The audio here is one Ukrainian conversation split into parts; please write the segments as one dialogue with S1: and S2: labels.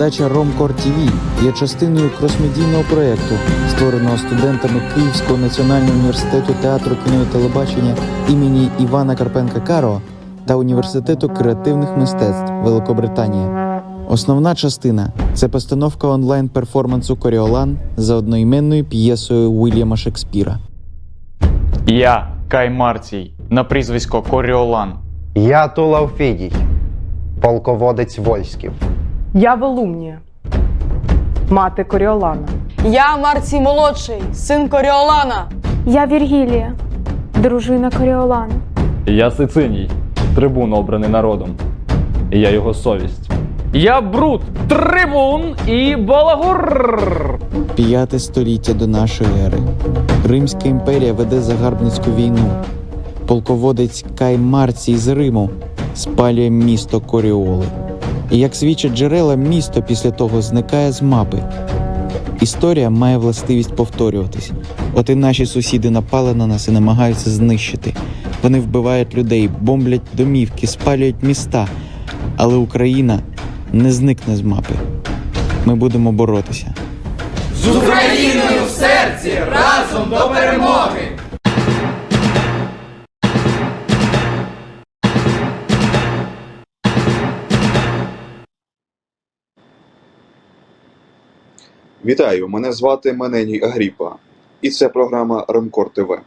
S1: Передача Ромкор ТВ є частиною кросмедійного проєкту, створеного студентами Київського національного університету театру кіно і телебачення імені Івана Карпенка Каро та Університету креативних мистецтв Великобританія. Основна частина це постановка онлайн перформансу Коріолан за одноіменною п'єсою Уільяма Шекспіра.
S2: Я Кай Марцій на прізвисько Коріолан.
S3: Я Тулав Фідій, полководець Вольськів.
S4: Я Велумнія, мати Коріолана.
S5: Я Марцій молодший, син Коріолана.
S6: Я Віргілія, дружина Коріолана.
S7: Я Сициній, трибун обраний народом. І я його совість.
S2: Я Брут, Трибун і Балагур.
S1: П'яте століття до нашої ери. Римська імперія веде загарбницьку війну. Полководець Кай Марцій з Риму спалює місто Коріоли. І як свідчать джерела, місто після того зникає з мапи. Історія має властивість повторюватись. От і наші сусіди напали на нас і намагаються знищити. Вони вбивають людей, бомблять домівки, спалюють міста. Але Україна не зникне з мапи. Ми будемо боротися.
S8: Вітаю! Мене звати Мененій Агріпа, і це програма Ремкор ТВ.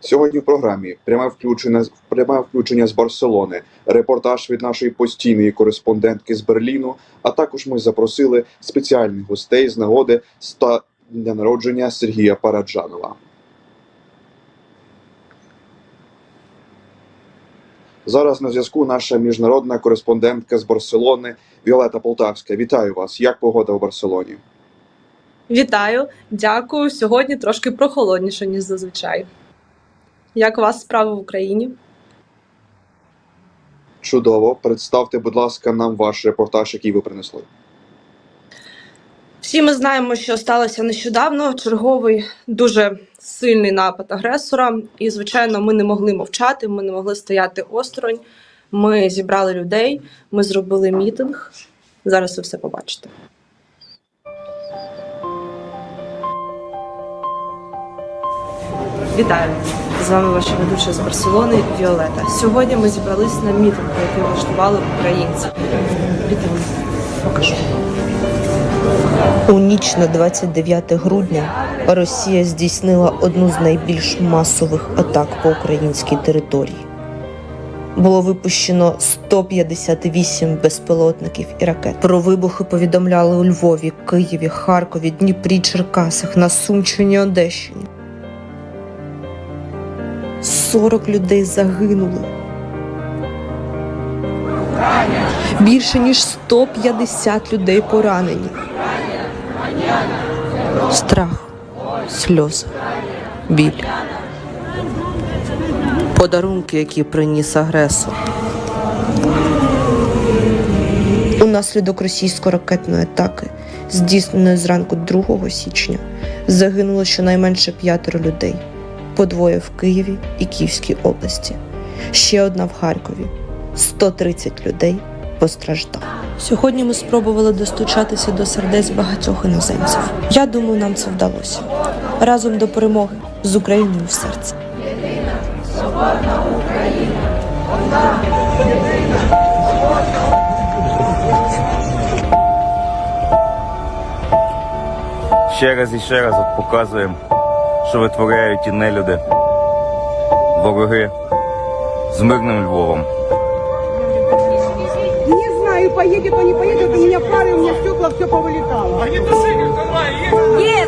S8: Сьогодні в програмі пряме включення, пряме включення з Барселони, репортаж від нашої постійної кореспондентки з Берліну, а також ми запросили спеціальних гостей з нагоди ста дня народження Сергія Параджанова. Зараз на зв'язку наша міжнародна кореспондентка з Барселони Віолета Полтавська. Вітаю вас! Як погода в Барселоні?
S9: Вітаю, дякую. Сьогодні трошки прохолодніше, ніж зазвичай. Як у вас справи в Україні?
S8: Чудово. Представте, будь ласка, нам ваш репортаж, який ви принесли.
S9: Всі ми знаємо, що сталося нещодавно черговий дуже сильний напад агресора. І, звичайно, ми не могли мовчати, ми не могли стояти осторонь. Ми зібрали людей, ми зробили мітинг. Зараз ви все побачите. Вітаю! З вами ваша ведуча з Барселони Віолета. Сьогодні ми зібрались на мітинг, який влаштували українці. Підемо, покажу.
S10: У ніч на 29 грудня Росія здійснила одну з найбільш масових атак по українській території. Було випущено 158 безпілотників і ракет. Про вибухи повідомляли у Львові, Києві, Харкові, Дніпрі, Черкасах, на Сумщині, Одещині. 40 людей загинули. Більше ніж 150 людей поранені. Страх, сльози, біль. Подарунки, які приніс агресор. Унаслідок російсько-ракетної атаки, здійсненої зранку 2 січня, загинуло щонайменше п'ятеро людей, по двоє в Києві і Київській області, ще одна в Харкові. 130 людей постраждало. Сьогодні ми спробували достучатися до сердець багатьох іноземців. Я думаю, нам це вдалося. Разом до перемоги з Україною в серці.
S11: Ще раз і ще раз от показуємо, що витворяють ті нелюди, вороги з мирним Львовом.
S12: Не знаю, поедет, он не поедет, у меня фары, у меня стекла, все повылетало. Есть, есть.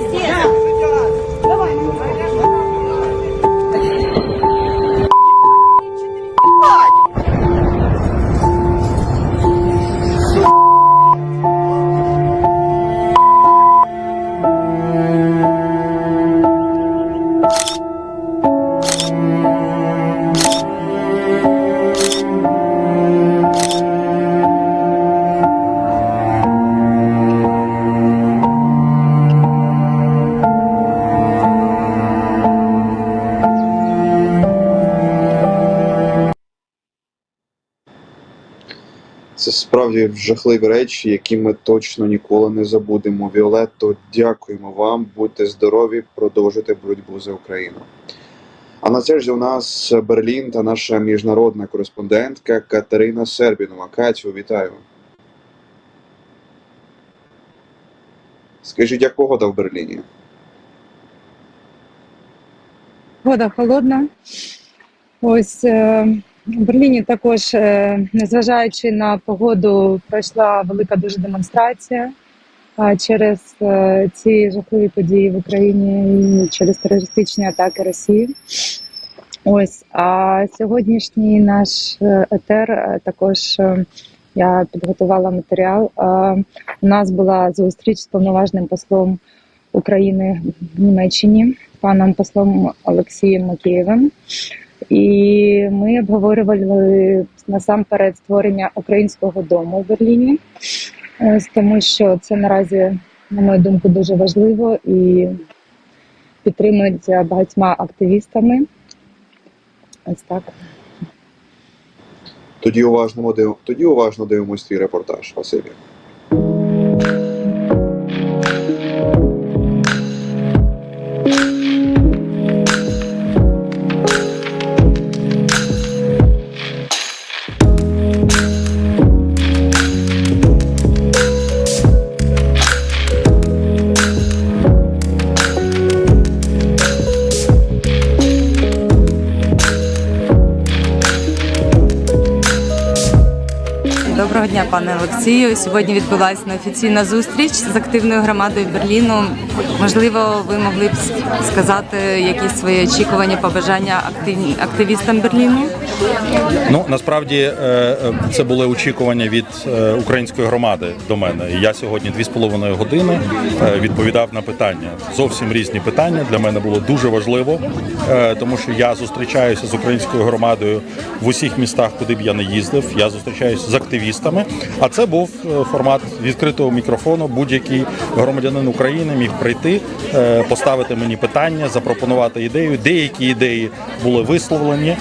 S8: Жахливі речі, які ми точно ніколи не забудемо. Віолетто, дякуємо вам, будьте здорові, продовжуйте боротьбу за Україну. А на черзі у нас Берлін та наша міжнародна кореспондентка Катерина Сербінова. Катю, вітаю. Скажіть, як погода в Берліні?
S13: Вода холодна. Ось е, в Берліні також, е, незважаючи на погоду, пройшла велика дуже демонстрація через е, ці жахливі події в Україні і через терористичні атаки Росії. Ось, а сьогоднішній наш е, етер е, також е, я підготувала матеріал. У нас була зустріч з повноважним послом України в Німеччині, паном послом Олексієм Макієвим. І ми обговорювали насамперед створення українського дому в Берліні, Ось тому що це наразі, на мою думку, дуже важливо і підтримується багатьма активістами. Ось так.
S8: Тоді уважно тоді уважно дивимось твій репортаж. Василі.
S14: Пане Олексію. Сьогодні відбулася неофіційна зустріч з активною громадою Берліну. Можливо, ви могли б сказати якісь свої очікування, побажання активістам Берліну?
S15: Ну насправді е, е, це були очікування від е, української громади до мене. Я сьогодні дві з половиною години відповідав на питання. Зовсім різні питання для мене було дуже важливо, тому що я зустрічаюся з українською громадою в усіх містах, куди б я не їздив. Я зустрічаюся з активістами. А це був формат відкритого мікрофону. Будь-який громадянин України міг прийти, поставити мені питання, запропонувати ідею. Деякі ідеї були висловлені,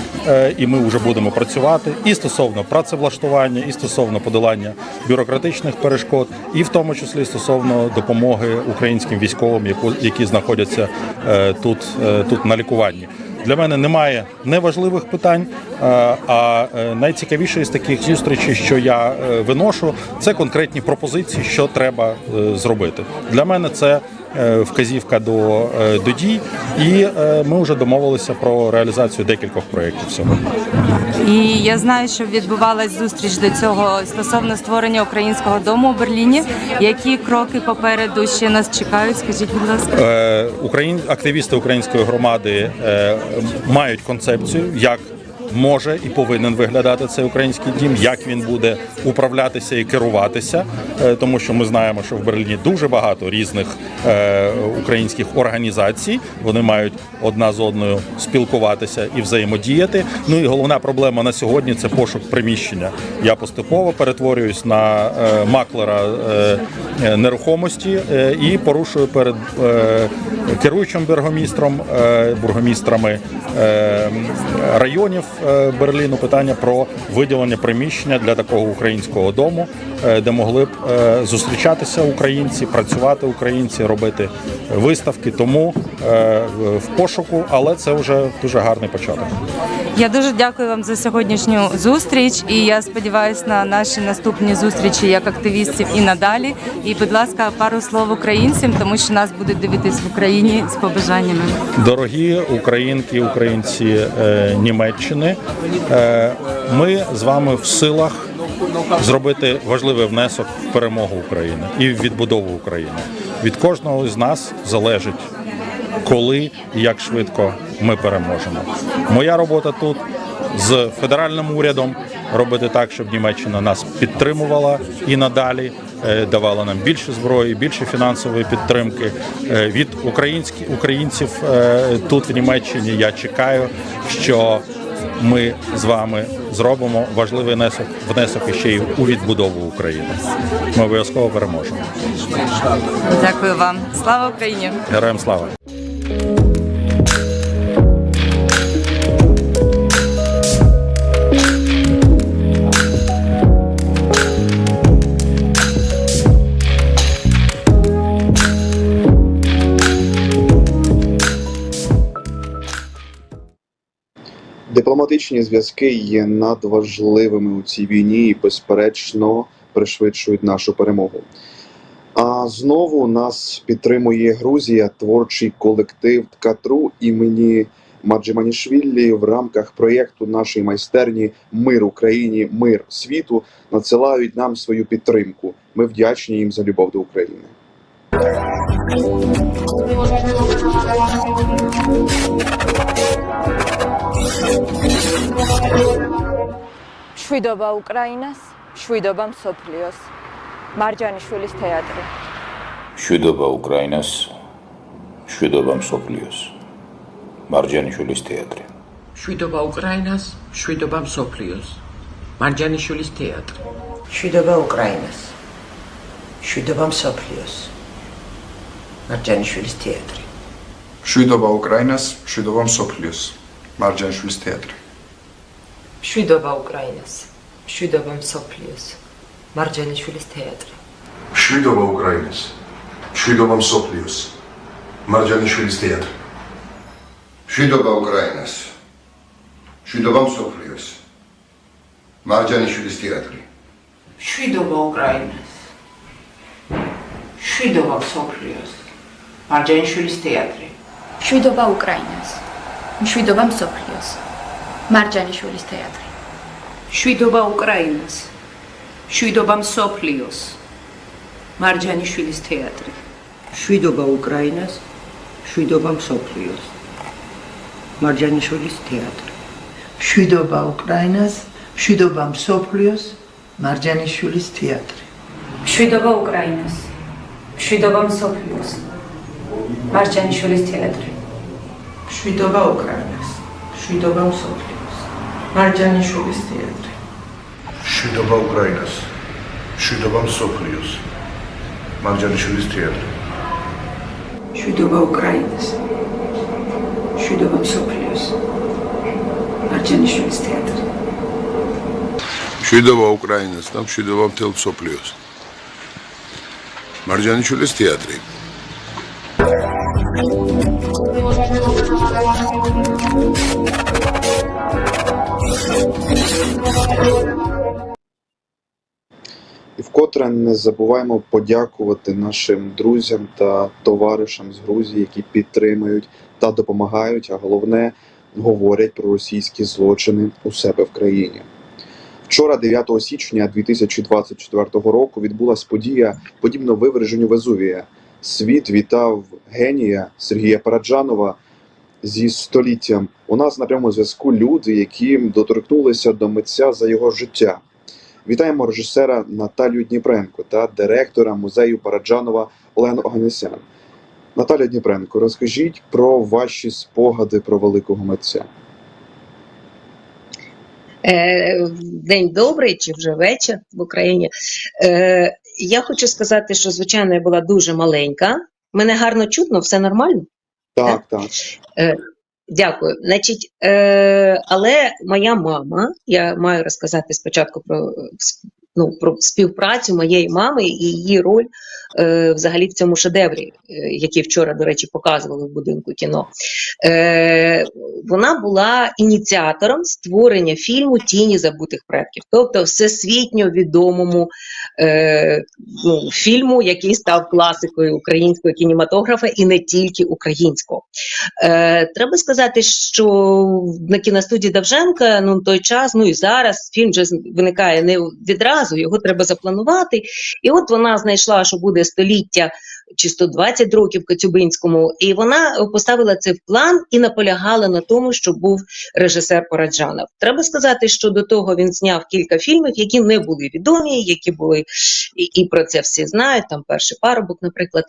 S15: і ми вже будемо працювати і стосовно працевлаштування, і стосовно подолання бюрократичних перешкод, і в тому числі стосовно допомоги українським військовим, які знаходяться е, тут, е, тут на лікуванні. Для мене немає неважливих питань, е, а найцікавіше з таких зустрічей, що я виношу, це конкретні пропозиції, що треба зробити. Для мене це вказівка до, е, до дій, і е, ми вже домовилися про реалізацію декількох проєктів сьогодні.
S14: І я знаю, що відбувалась зустріч до цього стосовно створення українського дому у Берліні. Які кроки попереду ще нас чекають? Скажіть, будь ласка.
S15: Е, Україн... Активісти української громади е, мають концепцію, як може і повинен виглядати цей український дім, як він буде управлятися і керуватися, Е, тому що ми знаємо, що в Берліні дуже багато різних е, українських організацій. Вони мають одна з одною спілкуватися і взаємодіяти. Ну і головна проблема на сьогодні це пошук приміщення. Я поступово перетворююсь на е, маклера нерухомості і порушую перед керуючим бургомістром, бургомістрами районів Берліну питання про виділення приміщення для такого українського дому, е, де могли б е, зустрічатися українці, працювати українці, робити виставки. Тому е, в пошуку, але це вже дуже гарний початок.
S14: Я дуже дякую вам за сьогоднішню зустріч, і я сподіваюся на наші наступні зустрічі як активістів і надалі. І, будь ласка, пару слов українцям, тому що нас будуть дивитись в Україні з побажаннями.
S15: Дорогі українки, українці е, Німеччини, е, ми з вами в силах зробити важливий внесок в перемогу України і в відбудову України. Від кожного з нас залежить, коли і як швидко ми переможемо. Моя робота тут з федеральним урядом робити так, щоб Німеччина нас підтримувала і надалі е, давала нам більше зброї, більше фінансової підтримки Е, від українських українців е, тут в Німеччині. Я чекаю, що ми з вами зробимо важливий внесок, внесок іще й у відбудову України. Ми обов'язково переможемо.
S14: Дякую вам. Слава Україні!
S15: Героям слава!
S8: Дипломатичні зв'язки є надважливими у цій війні і, безперечно, пришвидшують нашу перемогу. А знову нас підтримує Грузія, творчий колектив Ткатру імені Маджиманішвілі в рамках проєкту нашої майстерні Мир Україні, мир світу надсилають нам свою підтримку. Ми вдячні їм за любов до України.
S16: შვიდობა უკრაინას, შვიდობა მსოფლიოს. მარჯანიშვილის თეატრი.
S17: შვიდობა უკრაინას, შვიდობა მსოფლიოს. მარჯანიშვილის თეატრი.
S18: შვიდობა უკრაინას, შვიდობა მსოფლიოს. მარჯანიშვილის თეატრი.
S19: შვიდობა უკრაინას. შვიდობა მსოფლიოს. მარჯანიშვილის თეატრი.
S20: შვიდობა უკრაინას, შვიდობა მსოფლიოს. მარჯანიშვილის თეატრი.
S19: შვიდობა უკრაინას. შვიდობა მსოფლიოს. მარჯანიშვილის თეატრი.
S20: შვიდობა უკრაინას, შვიდობა მსოფლიოს. მარჯანიშვილის თეატრი. შვიდობა უკრაინას, შვიდობა მსოფლიოს. მარჯანიშვილის თეატრი.
S19: შვიდობა უკრაინას. შვიდობა მსოფლიოს. მარჯანიშვილის თეატრი.
S6: შვიდობა უკრაინას. შვიდობა მსოფლიოს. მარჯანიშვილის თეატრი.
S19: შვიდობა უკრაინას. შვიდობა მსოფლიოს. მარჯანიშვილის თეატრი. შვიდობა უკრაინას. შვიდობა მსოფლიოს. მარჯანიშვილის თეატრი. შვიდობა უკრაინას. შვიდობა მსოფლიოს. მარჯანიშვილის თეატრი.
S16: შვიდობა უკრაინას. შვიდობა მსოფლიოს. მარჯანიშვილის თეატრი.
S19: შვიდობა უკრაინას. შვიდობა მსოფლიოს. მარჯანიშვილის თეატრი.
S20: შვიდობა უკრაინას, შვიდობა მსოფლიოს. მარჯანიშვილის თეატრი.
S19: შვიდობა უკრაინას. შვიდობა მსოფლიოს. მარჯანიშვილის თეატრი.
S20: შვიდობა უკრაინას და შვიდობა მთელ მსოფლიოს. მარჯანიშვილის თეატრი.
S8: І вкотре не забуваємо подякувати нашим друзям та товаришам з Грузії, які підтримують та допомагають, а головне говорять про російські злочини у себе в країні. Вчора, 9 січня 2024 року, відбулася подія, подібно виверженню Везувія. Світ вітав генія Сергія Параджанова зі століттям. У нас на прямому зв'язку люди, які доторкнулися до митця за його життя. Вітаємо режисера Наталію Дніпренко та директора музею Параджанова Олену Оганесян. Наталя Дніпренко, розкажіть про ваші спогади про великого митця.
S21: Е, День добрий чи вже вечір в Україні. Е, Я хочу сказати, що звичайно я була дуже маленька. Мене гарно чутно, все нормально.
S8: Так, так.
S21: Дякую. Значить, е, але моя мама, я маю розказати спочатку про, ну, про співпрацю моєї мами і її роль е, взагалі в цьому шедеврі, е, який вчора, до речі, показували в будинку кіно. Е, вона була ініціатором створення фільму Тіні забутих предків, тобто всесвітньо відомому е, ну, фільму, який став класикою українського кінематографа і не тільки українського. Е, треба сказати, що на кіностудії Давженка ну, той час, ну і зараз фільм вже виникає не відразу, його треба запланувати. І от вона знайшла, що буде століття чи 120 років Коцюбинському, і вона поставила це в план і наполягала на тому, щоб був режисер Параджанов. Треба сказати, що до того він зняв кілька фільмів, які не були відомі, які були і, і про це всі знають. Там перший парубок, наприклад.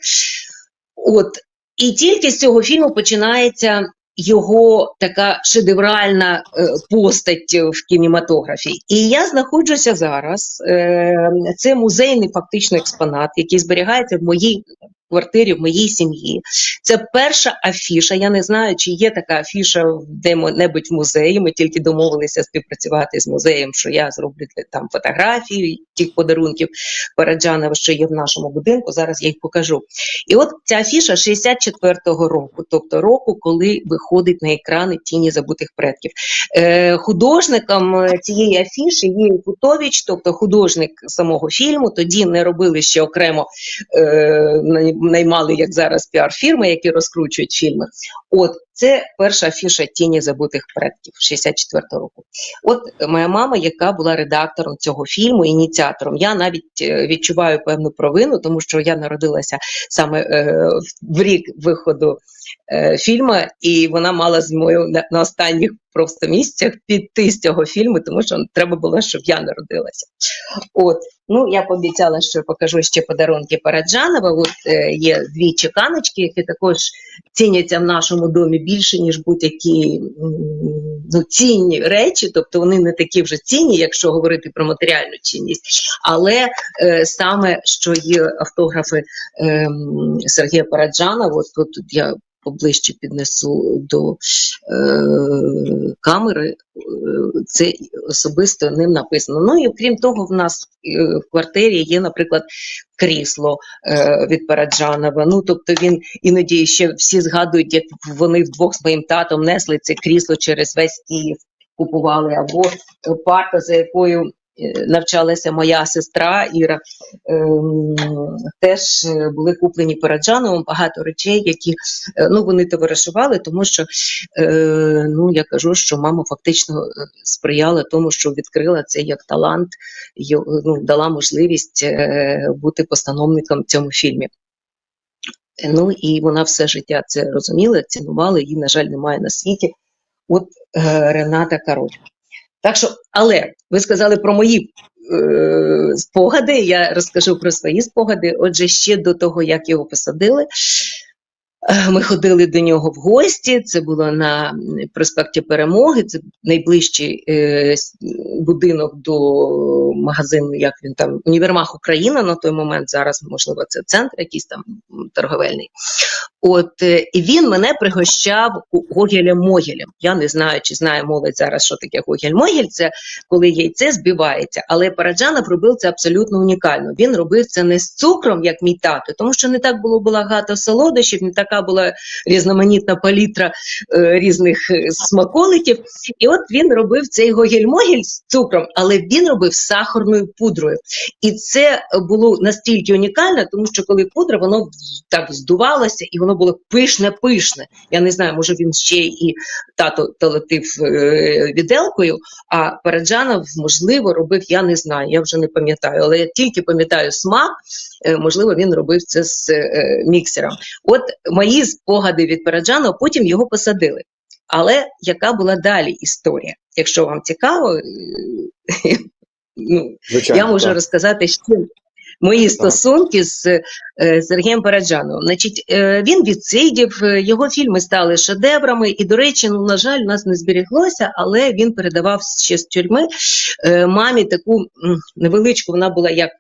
S21: От і тільки з цього фільму починається його така шедевральна е, постать в кінематографі. І я знаходжуся зараз. Е, це музейний фактично експонат, який зберігається в моїй квартирі в моїй сім'ї. Це перша афіша. Я не знаю, чи є така афіша де-небудь в музеї. Ми тільки домовилися співпрацювати з музеєм, що я зроблю там фотографії тих подарунків Параджанова, що є в нашому будинку. Зараз я їх покажу. І от ця афіша 64-го року, тобто року, коли виходить на екрани тіні забутих предків. Е, художником е, цієї афіші є Кутович, тобто художник самого фільму. Тоді не робили ще окремо е, наймали, як зараз, піар-фірми, які розкручують фільми. От це перша афіша тіні забутих предків 64-го року. От моя мама, яка була редактором цього фільму, ініціатором. Я навіть е, відчуваю певну провину, тому що я народилася саме е, в- рік виходу е, фільму, і вона мала з мною на, останніх просто місцях піти з цього фільму, тому що треба було, щоб я народилася. От, ну я пообіцяла, що покажу ще подарунки Параджанова. От є дві чеканочки, які також ціняться в нашому домі більше, ніж будь-які ну, цінні речі, тобто вони не такі вже цінні, якщо говорити про матеріальну цінність. Але е, саме що є автографи е, Сергія Параджана, от тут я поближче піднесу до е, камери, е, це особисто ним написано. Ну і окрім того, в нас е, в квартирі є, наприклад, крісло е, від Параджанова. Ну тобто він іноді ще всі згадують, як вони вдвох з моїм татом несли це крісло через весь Київ, купували, або парта, за якою навчалася моя сестра Іра, ем, теж е, були куплені Параджановим багато речей, які е, ну вони товаришували, тому що е, ну я кажу, що мама фактично е, сприяла тому, що відкрила це як талант, ну, дала можливість е, бути постановником в цьому фільмі. Е, Ну і вона все життя це розуміла, цінувала, її, на жаль, немає на світі. От е, Рената Король. Так що, але ви сказали про мої е, спогади. Я розкажу про свої спогади. Отже, ще до того, як його посадили, ми ходили до нього в гості. Це було на проспекті Перемоги. Це найближчий е, будинок до магазину, як він там, Універмаг Україна на той момент. Зараз, можливо, це центр якийсь там торговельний. От е, і він мене пригощав гогелем могелем. Я не знаю, чи знає молодь зараз, що таке гогель-могель. Це коли яйце збивається. Але Параджанов робив це абсолютно унікально. Він робив це не з цукром, як мій тато, тому що не так було багато солодощів, не така була різноманітна палітра е, різних е, смаколиків. І от він робив цей гогель-могель з цукром, але він робив сахарною пудрою. І це було настільки унікально, тому що коли пудра, воно так здувалося, і воно було пишне-пишне. Я не знаю, може він ще і тато толотив е, віделкою, а Параджанов, можливо, робив, я не знаю, я вже не пам'ятаю, але я тільки пам'ятаю смак. е, Можливо, він робив це з е, міксером. От мої спогади від Параджанова, потім його посадили. Але яка була далі історія? Якщо вам цікаво, е, ну,
S8: Звичайно,
S21: я можу
S8: так.
S21: розказати ще мої стосунки з е, Сергієм Параджановим. Значить, е, він відсидів, е, його фільми стали шедеврами, і, до речі, ну, на жаль, у нас не зберіглося, але він передавав ще з тюрми е, мамі таку невеличку, вона була як.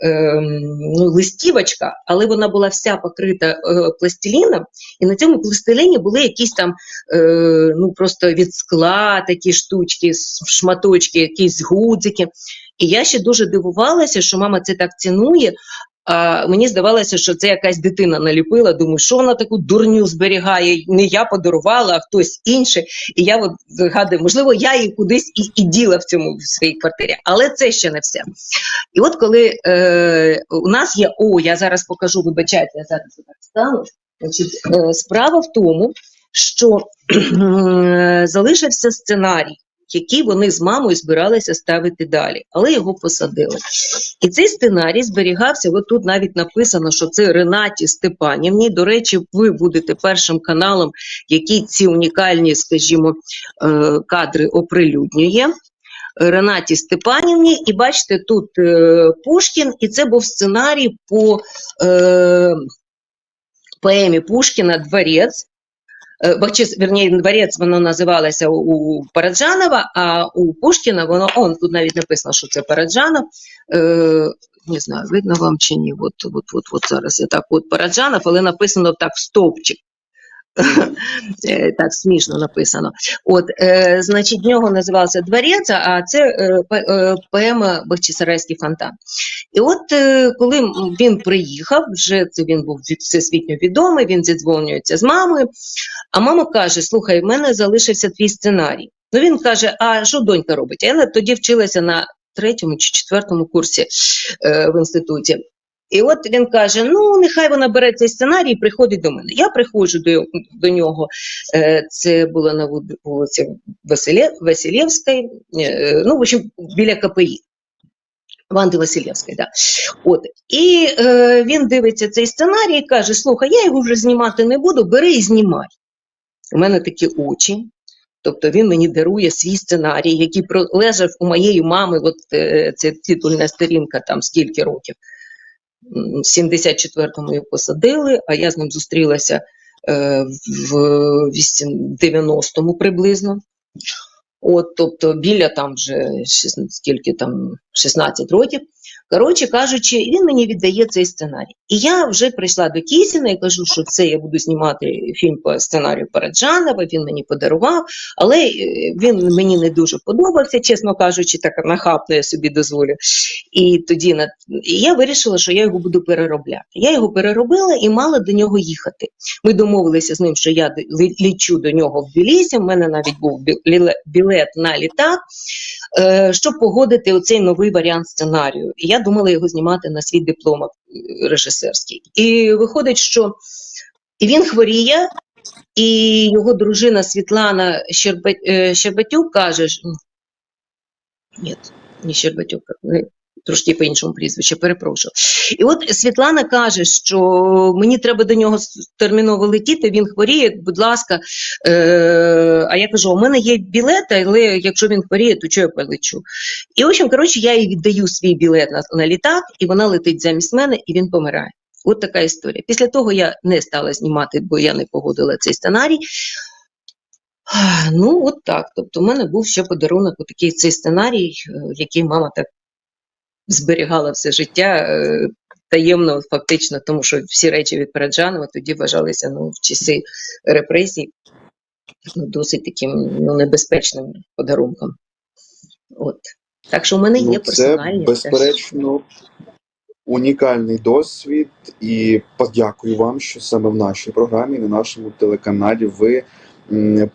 S21: Ем, Ну, листівочка, але вона була вся покрита е, пластиліном, і на цьому пластиліні були якісь там е, ну просто від скла такі штучки, шматочки, якісь гудзики. І я ще дуже дивувалася, що мама це так цінує. А мені здавалося, що це якась дитина наліпила. Думаю, що вона таку дурню зберігає. Не я подарувала, а хтось інший. І я от згадую, можливо, я її кудись і, і діла в цьому в своїй квартирі, але це ще не все. І от коли е, у нас є, о, я зараз покажу, вибачайте, я зараз так стану. Значить, е, справа в тому, що е, залишився сценарій, який вони з мамою збиралися ставити далі, але його посадили. І цей сценарій зберігався. От тут навіть написано, що це Ренаті Степанівні. До речі, ви будете першим каналом, який ці унікальні, скажімо, е, кадри оприлюднює. Ренаті Степанівні, і бачите, тут е, Пушкін, і це був сценарій по е, поемі Пушкіна Дворець. Е, Бахчис, верніше, дворець воно називалося у- у Параджанова, а у Пушкіна воно, он тут навіть написано, що це Параджанов. Е, не знаю, видно вам чи ні. От, от, от, от зараз я так от Параджанов, але написано так в стовпчик. Е, так смішно написано. От, е, значить, в нього називався Дворець, а це е, е, поема Бахчисарайський фонтан. І от е, коли він приїхав, вже це він був всесвітньо відомий, він зідзвонюється з мамою. А мама каже: Слухай, в мене залишився твій сценарій. Ну він каже: А що донька робить? Я тоді вчилася на третьому чи четвертому курсі е, в інституті. І от він каже: ну, нехай вона бере цей сценарій і приходить до мене. Я приходжу до, до нього. Е, це було на вулиці Василє, е, ну, в общем, біля КПІ. Ванди Васильєвської, да. От. І е, він дивиться цей сценарій і каже: слухай, я його вже знімати не буду, бери і знімай. У мене такі очі. Тобто він мені дарує свій сценарій, який пролежав у моєї мами, от е, це титульна сторінка, там скільки років. М, В 74-му його посадили, а я з ним зустрілася е, в вісім- 90-му приблизно. От, тобто біля там вже скільки там 16 років. Коротше кажучи, він мені віддає цей сценарій. І я вже прийшла до Кісіна і кажу, що це я буду знімати фільм по сценарію Параджанова, він мені подарував, але е, він мені не дуже подобався, чесно кажучи, так нахабно я собі дозволю. І тоді на... я вирішила, що я його буду переробляти. Я його переробила і мала до нього їхати. Ми домовилися з ним, що я лічу до нього в Білісі. У мене навіть був білет на літак, щоб погодити оцей новий варіант сценарію. І я думала його знімати на свій диплом е, режисерський. І виходить, що він хворіє, і його дружина Світлана е, Щербатюк каже, ні, не Щербатюк, трошки по іншому прізвищу, перепрошую. І от Світлана каже, що мені треба до нього терміново летіти, він хворіє, будь ласка. Е, а я кажу, у мене є білет, але якщо він хворіє, то чого я полечу? І, в общем, коротше, я їй віддаю свій білет на, на літак, і вона летить замість мене, і він помирає. От така історія. Після того я не стала знімати, бо я не погодила цей сценарій. Ну, от так. Тобто, у мене був ще подарунок, такий цей сценарій, е, який мама так зберігала все життя е, таємно, фактично, тому що всі речі від Параджанова тоді вважалися ну, в часи репресій ну, досить таким ну, небезпечним подарунком. От. Так що в мене є
S8: Ну, це
S21: персональні. теж.
S8: безперечно унікальний досвід, і подякую вам, що саме в нашій програмі, на нашому телеканалі, ви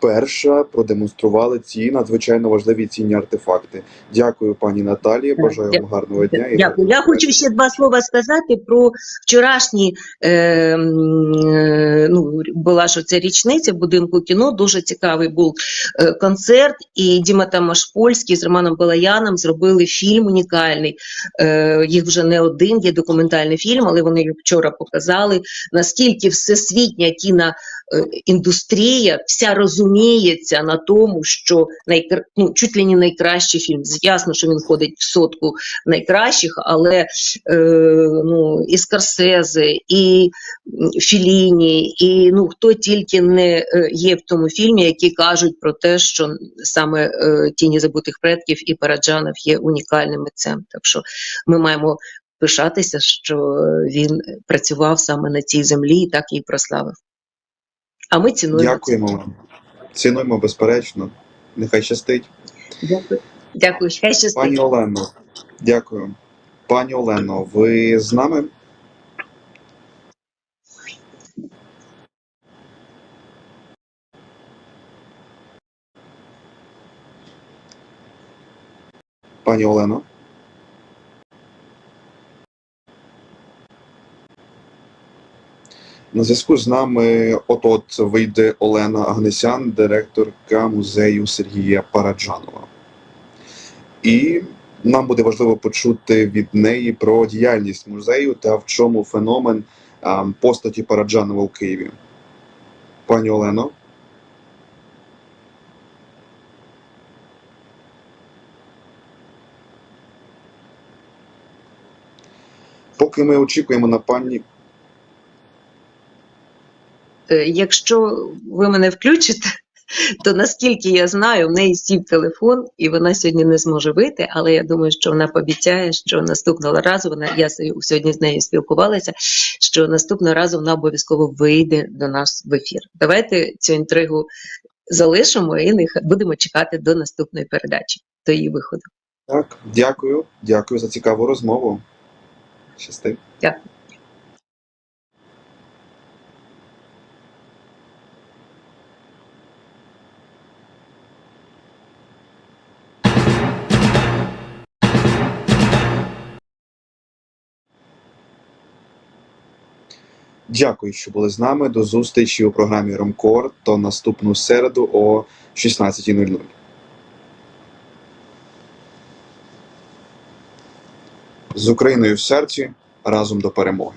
S8: перша продемонстрували ці надзвичайно важливі цінні артефакти. Дякую, пані Наталії. Бажаю вам гарного дня.
S21: Дякую. Я хочу ще два слова сказати про вчорашні. Е, е, ну, була ж ця річниця в будинку кіно. Дуже цікавий був е, концерт. І Діма Тамашпольський з Романом Балаяном зробили фільм унікальний. Е, їх вже не один, є документальний фільм, але вони вчора показали. Наскільки всесвітня кіна е, індустрія вся розуміється на тому, що найкр... ну, чуть ли не найкращий фільм. Ясно, що він входить в сотку найкращих, але е, ну, і Скорсезе, і Філіні, і ну, хто тільки не е, є в тому фільмі, які кажуть про те, що саме е, Тіні забутих предків і Параджанов є унікальним митцем. Так що ми маємо пишатися, що е, він працював саме на цій землі і так її прославив. А ми цінуємо.
S8: Дякуємо вам. Цінуємо безперечно. Нехай щастить.
S21: Дякую. Дякую. Хай щастить.
S8: Пані Олено, дякую. Пані Олено, ви з нами? Пані Олено? На зв'язку з нами от-от вийде Олена Агнесян, директорка музею Сергія Параджанова. І нам буде важливо почути від неї про діяльність музею та в чому феномен постаті Параджанова у Києві. Пані Олено. Поки ми очікуємо на пані
S21: Якщо ви мене включите, то наскільки я знаю, в неї сів телефон, і вона сьогодні не зможе вийти. Але я думаю, що вона пообіцяє, що наступного разу вона я сьогодні з нею спілкувалася. Що наступного разу вона обов'язково вийде до нас в ефір. Давайте цю інтригу залишимо і нехай будемо чекати до наступної передачі, до її виходу.
S8: Так, дякую, дякую за цікаву розмову. Щасти.
S21: Дякую.
S8: Дякую, що були з нами. До зустрічі у програмі Ромкор то наступну середу о 16.00. З Україною в серці разом до перемоги.